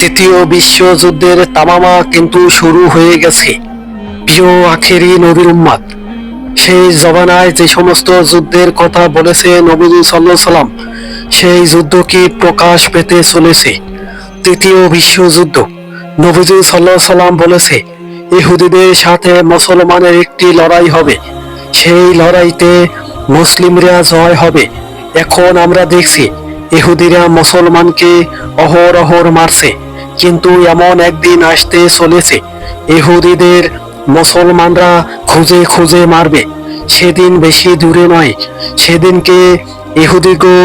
তৃতীয় বিশ্বযুদ্ধের তামামা কিন্তু শুরু হয়ে গেছে। প্রিয় আখেরি নবীর উম্মাদ, সেই জবানায় যে সমস্ত যুদ্ধের কথা বলেছে নবীজি সাল্লাহ সাল্লাম, সেই যুদ্ধ কি প্রকাশ পেতে চলেছে? তৃতীয় বিশ্বযুদ্ধ, নবীজি সাল্লাহ সাল্লাম বলেছে, ইহুদিদের সাথে মুসলমানের একটি লড়াই হবে। সেই লড়াইতে মুসলিমরা জয় হবে। এখন আমরা দেখছি ইহুদিরা মুসলমানকে অহরহর মারছে, কিন্তু এমন একদিন আসতে চলেছে, ইহুদিদের মুসলমানরা খুঁজে খুঁজে মারবে। সেদিন বেশি দূরে নয়, সেদিনকে ইহুদিগো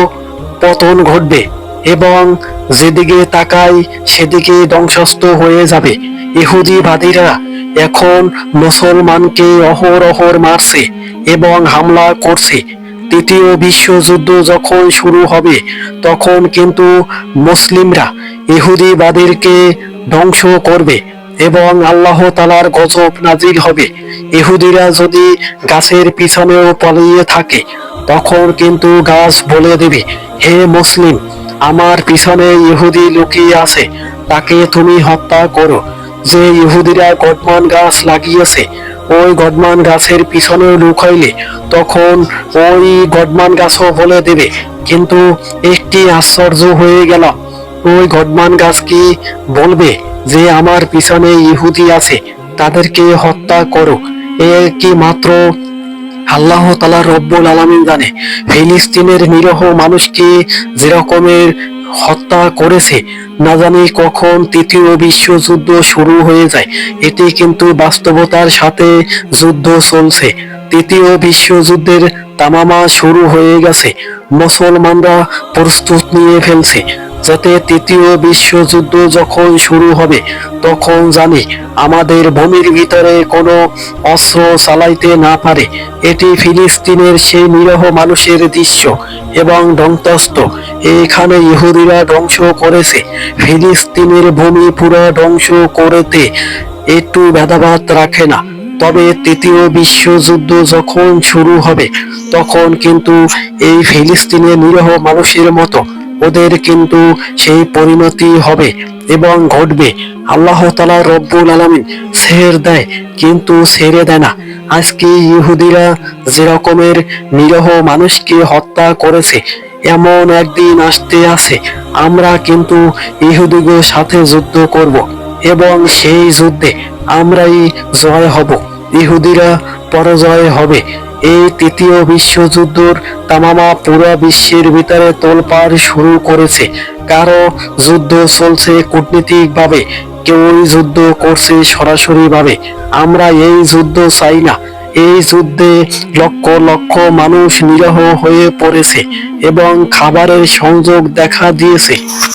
পতন ঘটবে এবং যেদিকে তাকাই সেদিকে ধ্বংসস্থ হয়ে যাবে। ইহুদিবাদীরা এখন মুসলমানকে অহরহর মারছে এবং হামলা করছে। তৃতীয় বিশ্বযুদ্ধ যখন শুরু হবে, তখন কিন্তু মুসলিমরা ইহুদিবাদীরকে ধ্বংস করবে এবং আল্লাহ তালার গজব নাজিল হবে। ইহুদিরা যদি গাছের পিছনেও পলিয়ে থাকে, তখন কিন্তু গাছ বলে দেবে, হে মুসলিম, আমার পিছনে ইহুদি লুকিয়ে আছে, তাকে তুমি হত্যা করো। যে ইহুদিরা গডমান গাছ লাগিয়েছে ওই গডমান গাছের পিছনে লুকাইলে তখন ওই গডমান গাছও বলে দেবে, কিন্তু একটি আশ্চর্য হয়ে গেল। ওই গডমান গাছ কি বলবে যে আমার পিছনে ইহুদি আছে, তাদেরকে হত্যা করো। এ কি মাত্র আল্লাহ তালা রব্বুল আলমিন জানে। ফিলিস্তিনের নিরহ মানুষকে যেরকমের হত্যা করেছে। না জানি কখন তৃতীয় বিশ্বযুদ্ধ শুরু হয়ে যায়। এটি কিন্তু বাস্তবতার সাথে যুদ্ধ চলছে। তৃতীয় বিশ্বযুদ্ধের তামামা শুরু হয়ে গেছে। মুসলমানরা প্রস্তুত নিয়ে ফেলছে। যাতে তৃতীয় বিশ্বযুদ্ধ যখন শুরু হবে, তখন জানি আমাদের ভূমির ভিতরে কোনো অস্ত্র চালাইতে না পারে। এটি ফিলিস্তিনের সেই নিরহ মানুষের দৃশ্য এবং ধ্বংসস্ত এখানে ইহুদিরা ধ্বংস করেছে, ফিলিস্তিনের ভূমি পুরো ধ্বংস করতে একটু ভেদাভাত রাখে না। তবে তৃতীয় বিশ্বযুদ্ধ যখন শুরু হবে, তখন কিন্তু এই ফিলিস্তিনের নিরহ মানুষের মতো ওদের কিন্তু সেই পরিণতি হবে এবং ঘটবে। আল্লাহ তালা রব্বুল আলমিন ছেড় দেয়, কিন্তু ছেড়ে দেয় না। আজকে ইহুদিরা যেরকমের নিরহ মানুষকে হত্যা করেছে এমন একদিন আসতে আছে, আমরা কিন্তু ইহুদিগোর সাথে যুদ্ধ করব এবং সেই যুদ্ধে আমরাই জয় হব, ইহুদিরা পরাজয় হবে। এই তৃতীয় বিশ্বযুদ্ধর তামামা পুরো বিশ্বের ভিতরে তোলপাড় শুরু করেছে। কারও যুদ্ধ চলছে কূটনীতিক ভাবে কেউ যুদ্ধ করছে সরাসরিভাবে। আমরা এই যুদ্ধ চাই না এই যুদ্ধে লক্ষ লক্ষ মানুষ নিরহ হয়ে পড়েছে এবং খাবারের সংযোগ দেখা দিয়েছে।